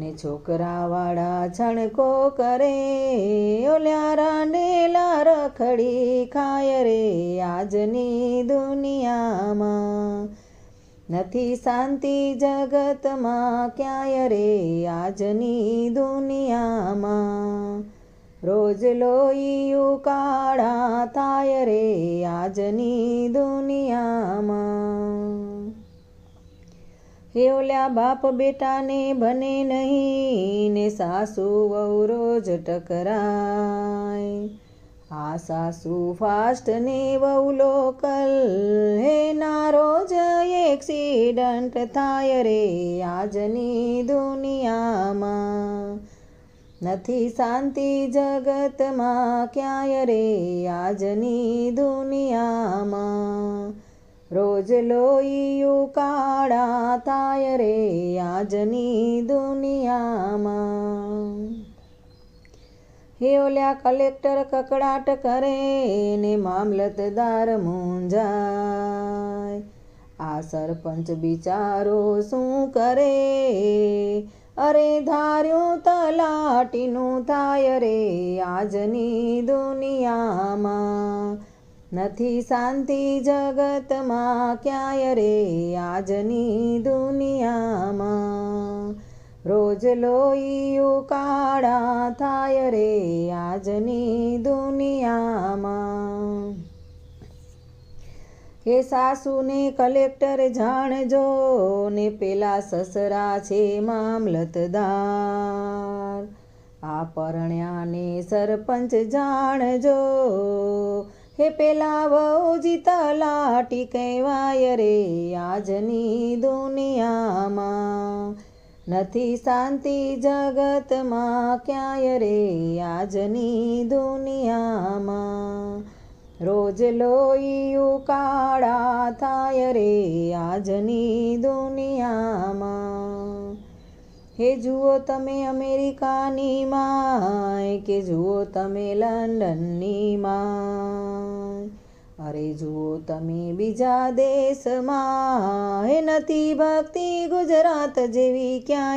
ને છોકરાવાળા છણકો કરે, ઓલ્યા રાંડેલા રખડી ખાય રે આજની દુનિયામાં. નથી શાંતિ જગતમાં ક્યાંય રે આજની દુનિયામાં. રોજ લોહી ઉકાળા થાય રે આજની દુનિયામાં. હે ઓલ્યા બાપ બેટાને બને નહીં ને સાસુ વહુ રોજ ટકરાય. આ સાસુ ફાસ્ટ ને વહુ લોકલ, હે ના રોજ એક્સિડન્ટ થાય રે આજની દુનિયામાં. નથી શાંતિ જગતમાં ક્યાંય રે આજની દુનિયામાં. રોજ લોહી ઉકાળા થાય રે આજની દુનિયામાં. હે ઓલ્યા કલેક્ટર કકડાટ કરે ને મામલતદાર મૂંઝાય. આ સરપંચ બિચારો શું કરે? અરે ધાર્યું તલાટીનું થાય રે આજની દુનિયામાં. નથી શાંતિ જગતમાં ક્યાંય રે આજની દુનિયામાં? રોજ લોહી ઉકાળા થાય રે આજની દુનિયામાં. એ સાસુને કલેક્ટર જાણજો ને પેલા સસરા છે મામલતદાર. આ પરણ્યાને સરપંચ જાણજો હે પેલા વહુજી તલાટી કહેવાય રે આજની દુનિયામાં. નથી શાંતિ જગતમાં ક્યાંય રે આજની દુનિયામાં. રોજ લોહી ઉકાળા થાય રે આજની દુનિયામાં. હે જુઓ તમે અમેરિકાની માય, કે જુઓ તમે લંડનની માય. અરે જુઓ તમે બીજા દેશમાં. હે નથી ભક્તિ ગુજરાત જેવી ક્યાંય